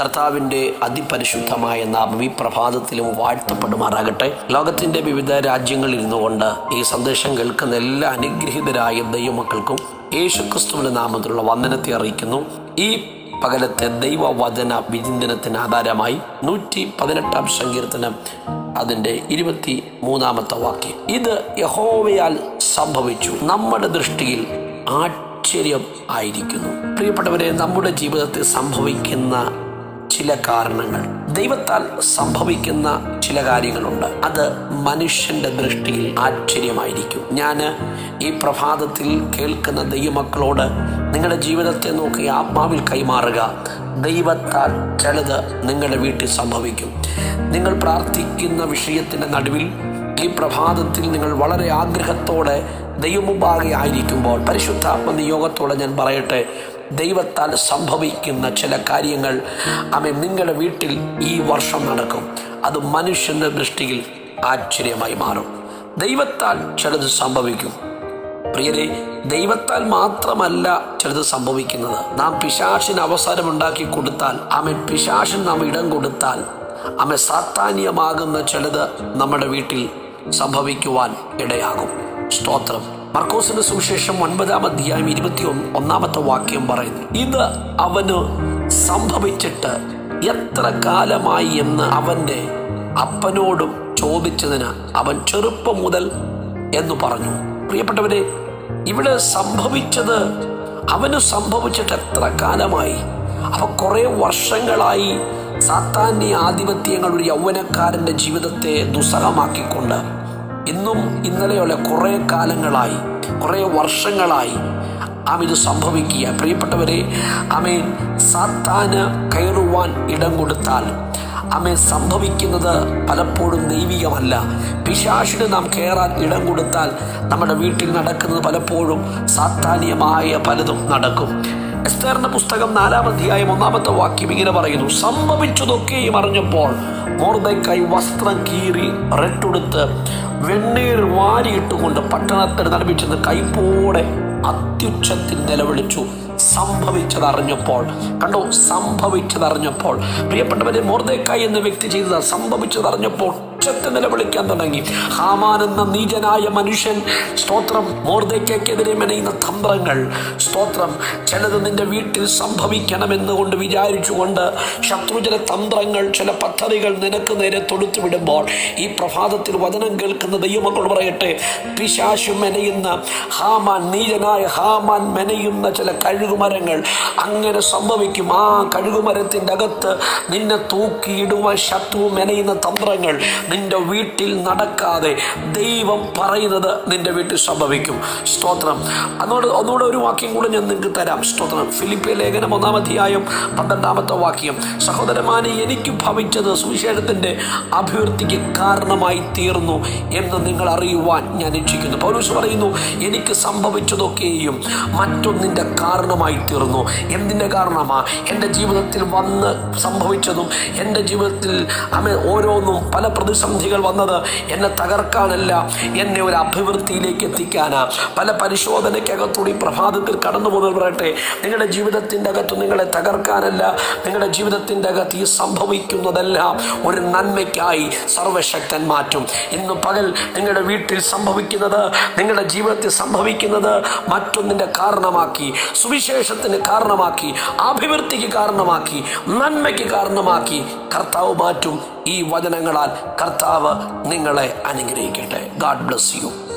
കർത്താവിന്റെ അതിപരിശുദ്ധമായ നാമം ഈ പ്രഭാതത്തിലും വാഴ്ത്തപ്പെടുമാറാകട്ടെ. ലോകത്തിന്റെ വിവിധ രാജ്യങ്ങളിൽ ഇരുന്നു കൊണ്ട് ഈ സന്ദേശം കേൾക്കുന്ന എല്ലാ അനുഗ്രഹീതരായ ദൈവമക്കൾക്കും യേശുക്രിസ്തുവിന്റെ നാമത്തിലുള്ള വന്ദനത്തെ അറിയിക്കുന്നു. ഈ പകലത്തെ ദൈവവചന വിചിന്തനത്തിന് ആധാരമായി നൂറ്റി പതിനെട്ടാം സങ്കീർത്തനം അതിന്റെ ഇരുപത്തി മൂന്നാമത്തെ വാക്യം. ഇത് യഹോവയാൽ സംഭവിച്ചു. നമ്മുടെ ദൃഷ്ടിയിൽ ആശ്ചര്യം ആയിരിക്കുന്നു. പ്രിയപ്പെട്ടവരെ നമ്മുടെ ജീവിതത്തിൽ സംഭവിക്കുന്ന ചില കാരണങ്ങൾ. ദൈവത്താൽ സംഭവിക്കുന്ന ചില കാര്യങ്ങളുണ്ട്. അത് മനുഷ്യന്റെ ദൃഷ്ടിയിൽ ആശ്ചര്യമായിരിക്കും. ഞാൻ ഈ പ്രഭാതത്തിൽ കേൾക്കുന്ന ദൈവമക്കളോട് നിങ്ങളുടെ ജീവിതത്തെ നോക്കി ആത്മാവിൽ കൈമാറുക. ദൈവത്താൽ ചിലത് നിങ്ങളുടെ വീട്ടിൽ സംഭവിക്കും. നിങ്ങൾ പ്രാർത്ഥിക്കുന്ന വിഷയത്തിന്റെ നടുവിൽ ഈ പ്രഭാതത്തിൽ നിങ്ങൾ വളരെ ആഗ്രഹത്തോടെ ദൈവമുമ്പാകെ ആയിരിക്കുമ്പോൾ പരിശുദ്ധാത്മ നിയോഗത്തോടെ ഞാൻ പറയട്ടെ ദൈവത്താൽ സംഭവിക്കുന്ന ചില കാര്യങ്ങൾ അമ്മ നിങ്ങളുടെ വീട്ടിൽ ഈ വർഷം നടക്കും. അത് മനുഷ്യന്റെ ദൃഷ്ടിയിൽ ആശ്ചര്യമായി മാറും. ദൈവത്താൽ ചിലത് സംഭവിക്കും. പ്രിയരെ ദൈവത്താൽ മാത്രമല്ല ചിലത് സംഭവിക്കുന്നത്. നാം പിശാശിന് അവസരമുണ്ടാക്കി കൊടുത്താൽ ആമൻ പിശാശിന് നാം ഇടം കൊടുത്താൽ ആമെ സാത്താന്യമാകുന്ന ചിലത് നമ്മുടെ വീട്ടിൽ സംഭവിക്കുവാൻ ഇടയാകും. സ്തോത്രം. മർക്കോസിന്റെ സുവിശേഷം ഒൻപതാം അധ്യായം ഇരുപത്തി ഒന്നാമത്തെ വാക്യം പറയുന്നു. ഇത് അവന് സംഭവിച്ചിട്ട് എത്ര കാലമായി എന്ന് അവന്റെ അപ്പനോടും ചോദിച്ചതിന് അവൻ ചെറുപ്പം മുതൽ എന്ന് പറഞ്ഞു. പ്രിയപ്പെട്ടവരെ ഇവിടെ സംഭവിച്ചത് അവന് സംഭവിച്ചിട്ട് എത്ര കാലമായി? അവ കുറെ വർഷങ്ങളായി സാത്താന്യ ആധിപത്യങ്ങൾ ഒരു യൗവനക്കാരന്റെ ജീവിതത്തെ ദുസ്സഹമാക്കിക്കൊണ്ട് ഇന്നും ഇന്നലെയുള്ള കുറേ കാലങ്ങളായി കുറേ വർഷങ്ങളായി ആം ഇത് സംഭവിക്കുക. പ്രിയപ്പെട്ടവരെ അമേൻ സാത്താന് കയറുവാൻ ഇടം കൊടുത്താൽ അമേ സംഭവിക്കുന്നത് പലപ്പോഴും ദൈവികമല്ല. പിശാശിന് നാം കയറാൻ ഇടം കൊടുത്താൽ നമ്മുടെ വീട്ടിൽ നടക്കുന്നത് പലപ്പോഴും സാത്താനീയമായ പലതും നടക്കും. എസ്തേറിന്റെ പുസ്തകം നാലാം അധ്യായം ഒന്നാമത്തെ വാക്യം ഇങ്ങനെ പറയുന്നു സംഭവിച്ചതൊക്കെയും അറിഞ്ഞപ്പോൾ മോർദൈക്കായി വസ്ത്രം കീറി റെട്ടുടുത്ത് വെണ്ണീർ വാരിയിട്ടുകൊണ്ട് പട്ടണത്തിന് നടുവിച്ചെന്ന് കൈപ്പോടെ അത്യുച്ഛത്തിൽ നിലവിളിച്ചു. സംഭവിച്ചതറിഞ്ഞപ്പോൾ കണ്ടോ? സംഭവിച്ചതറിഞ്ഞപ്പോൾ. പ്രിയപ്പെട്ടവരെ മോർദേക്കായി എന്ന വ്യക്തി ചെയ്തത് സംഭവിച്ചതറിഞ്ഞപ്പോൾ ഉച്ചത്തെ നിലവിളിക്കാൻ തുടങ്ങി. ഹാമാൻ എന്ന നീചനായ മനുഷ്യൻ സ്തോത്രം. മോർദയ്ക്കെതിരെ മെനയുന്ന തന്ത്രങ്ങൾ. സ്തോത്രം. ചിലത് നിന്റെ വീട്ടിൽ സംഭവിക്കണമെന്ന് കൊണ്ട് വിചാരിച്ചുകൊണ്ട് ശത്രുജന തന്ത്രങ്ങൾ ചില പദ്ധതികൾ നിനക്ക് നേരെ തൊടുത്തു വിടുമ്പോൾ ഈ പ്രഭാതത്തിൽ വചനം കേൾക്കുന്ന ദൈവമക്കൾ പറയട്ടെ പിശാശു മെനയുന്ന ഹാമാൻ നീചനായ ഹാമാൻ മെനയുന്ന ചില കഴുകുമരങ്ങൾ അങ്ങനെ സംഭവിക്കും. ആ കഴുകുമരത്തിന്റെ അകത്ത് നിന്നെ തൂക്കിയിടുവാൻ ശത്രു മെനയുന്ന തന്ത്രങ്ങൾ നിന്റെ വീട്ടിൽ നടക്കാതെ ദൈവം പറയുന്നത് നിന്റെ വീട്ടിൽ സംഭവിക്കും. സ്തോത്രം. അതോട് ഒന്നുകൂടെ ഒരു വാക്യം കൂടെ ഞാൻ നിങ്ങൾക്ക് തരാം. സ്തോത്രം. ഫിലിപ്പിയ ലേഖനം ഒന്നാം അധ്യായം പന്ത്രണ്ടാമത്തെ വാക്യം. സഹോദരമാനെ എനിക്ക് ഭവിച്ചത് സുവിശേഷത്തിന്റെ അഭിവൃദ്ധിക്ക് കാരണമായി തീർന്നു എന്ന് നിങ്ങൾ അറിയുവാൻ ഞാൻ ഇച്ഛിക്കുന്നു. പൗരൂസ് പറയുന്നു എനിക്ക് സംഭവിച്ചതൊക്കെയും മറ്റൊന്നിന്റെ കാരണമായി തീർന്നു. എന്തിന്റെ കാരണമാ? എന്റെ ജീവിതത്തിൽ വന്ന് സംഭവിച്ചതും എന്റെ ജീവിതത്തിൽ ഓരോന്നും പല പ്രതിസന്ധികൾ വന്നത് എന്നെ തകർക്കാനല്ല എന്നെ ഒരു അഭിവൃദ്ധിയിലേക്ക് എത്തിക്കാനാ. പല പരിശോധനയ്ക്കകത്തൂടി പ്രഭാതത്തിൽ കടന്നു പോകുന്നത് പറയട്ടെ നിങ്ങളുടെ ജീവിതത്തിന്റെ അകത്ത് നിങ്ങളെ തകർക്കാനല്ല നിങ്ങളുടെ ജീവിതത്തിന്റെ അകത്ത് ഈ സംഭവിക്കുന്നതെല്ലാം. ഒരു നന്മയ്ക്കായി സർവശക്തൻ മാറ്റും. ഇന്ന് പകൽ നിങ്ങളുടെ വീട്ടിൽ സംഭവിക്കുന്നത് നിങ്ങളുടെ ജീവിതത്തിൽ സംഭവിക്കുന്നത് മറ്റൊന്നിന്റെ കാരണമാക്കി സുവിശേഷത്തിന് കാരണമാക്കി അഭിവൃദ്ധിക്ക് കാരണമാക്കി നന്മയ്ക്ക് കാരണമാക്കി കർത്താവ് മാറ്റും. ഈ വചനങ്ങളാൽ കർത്താവ് നിങ്ങളെ അനുഗ്രഹിക്കട്ടെ. God bless you